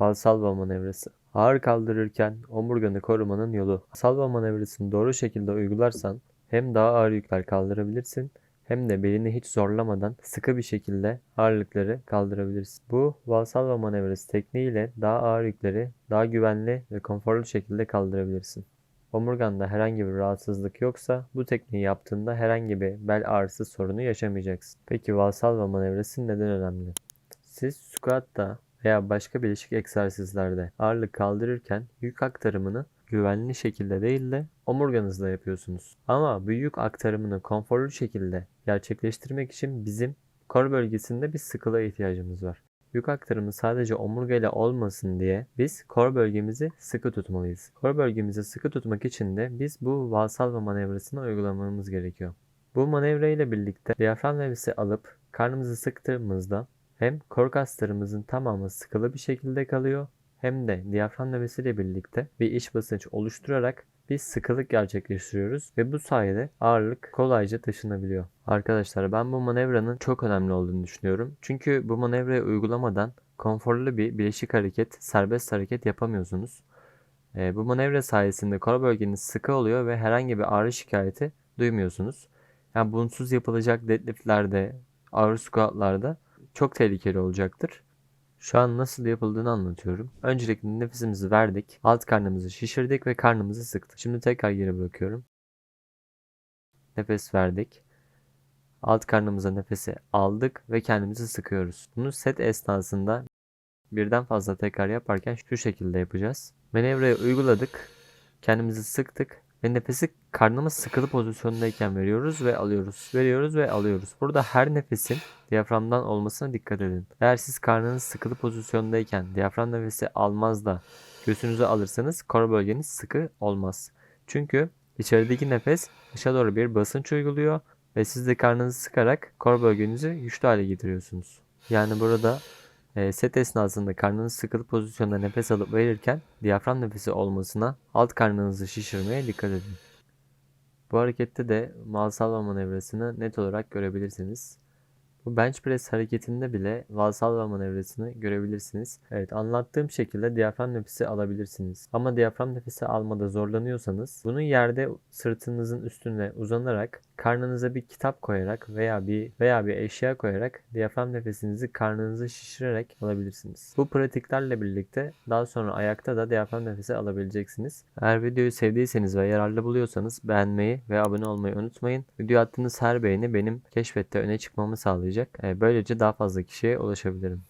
Valsalva manevrası. Ağır kaldırırken omurganı korumanın yolu. Salva manevrasını doğru şekilde uygularsan hem daha ağır yükler kaldırabilirsin hem de belini hiç zorlamadan sıkı bir şekilde ağırlıkları kaldırabilirsin. Bu Valsalva manevrası tekniğiyle daha ağır yükleri daha güvenli ve konforlu şekilde kaldırabilirsin. Omurganda herhangi bir rahatsızlık yoksa bu tekniği yaptığında herhangi bir bel ağrısı sorunu yaşamayacaksın. Peki Valsalva manevrası neden önemli? Siz squat'ta veya başka bileşik egzersizlerde ağırlık kaldırırken yük aktarımını güvenli şekilde değil de omurganızla yapıyorsunuz. Ama bu yük aktarımını konforlu şekilde gerçekleştirmek için bizim kor bölgesinde bir sıkılığa ihtiyacımız var. Yük aktarımı sadece omurgayla olmasın diye biz kor bölgemizi sıkı tutmalıyız. Kor bölgemizi sıkı tutmak için de biz bu Valsalva manevrasını uygulamamız gerekiyor. Bu manevra ile birlikte diyafram nefesi alıp karnımızı sıktığımızda hem kor kaslarımızın tamamı sıkılı bir şekilde kalıyor hem de diyafram nefesiyle birlikte bir iç basınç oluşturarak bir sıkılık gerçekleştiriyoruz ve bu sayede ağırlık kolayca taşınabiliyor. Arkadaşlar ben bu manevranın çok önemli olduğunu düşünüyorum. Çünkü bu manevrayı uygulamadan konforlu bir bileşik hareket, serbest hareket yapamıyorsunuz. E, bu manevra sayesinde kor bölgeniz sıkı oluyor ve herhangi bir ağrı şikayeti duymuyorsunuz. Yani bunsuz yapılacak deadliftlerde, ağır squatlarda çok tehlikeli olacaktır. Şu an nasıl yapıldığını anlatıyorum. Öncelikle nefesimizi verdik. Alt karnımızı şişirdik ve karnımızı sıktık. Şimdi tekrar geri bırakıyorum. Nefes verdik. Alt karnımıza nefesi aldık ve kendimizi sıkıyoruz. Bunu set esnasında birden fazla tekrar yaparken şu şekilde yapacağız. Manevrayı uyguladık. Kendimizi sıktık ve nefesi karnımız sıkılı pozisyondayken veriyoruz ve alıyoruz. Veriyoruz ve alıyoruz. Burada her nefesin diyaframdan olmasına dikkat edin. Eğer siz karnınız sıkılı pozisyondayken diyafram nefesi almaz da göğsünüzü alırsanız kor bölgeniz sıkı olmaz. Çünkü içerideki nefes dışa doğru bir basınç uyguluyor ve siz de karnınızı sıkarak kor bölgenizi güçlü hale getiriyorsunuz. Yani burada e, set esnasında karnınız sıkılı pozisyonda nefes alıp verirken diyafram nefesi olmasına alt karnınızı şişirmeye dikkat edin. Bu harekette de Valsalva manevrasını net olarak görebilirsiniz. Bu bench press hareketinde bile Valsalva manevrasını görebilirsiniz. Evet anlattığım şekilde diyafram nefesi alabilirsiniz. Ama diyafram nefesi almada zorlanıyorsanız bunu yerde sırtınızın üstüne uzanarak karnınıza bir kitap koyarak veya bir veya bir eşya koyarak diyafram nefesinizi karnınızı şişirerek alabilirsiniz. Bu pratiklerle birlikte daha sonra ayakta da diyafram nefesi alabileceksiniz. Eğer videoyu sevdiyseniz ve yararlı buluyorsanız beğenmeyi ve abone olmayı unutmayın. Video attığınız her beğeni benim keşfette öne çıkmamı sağlayacak. Böylece daha fazla kişiye ulaşabilirim.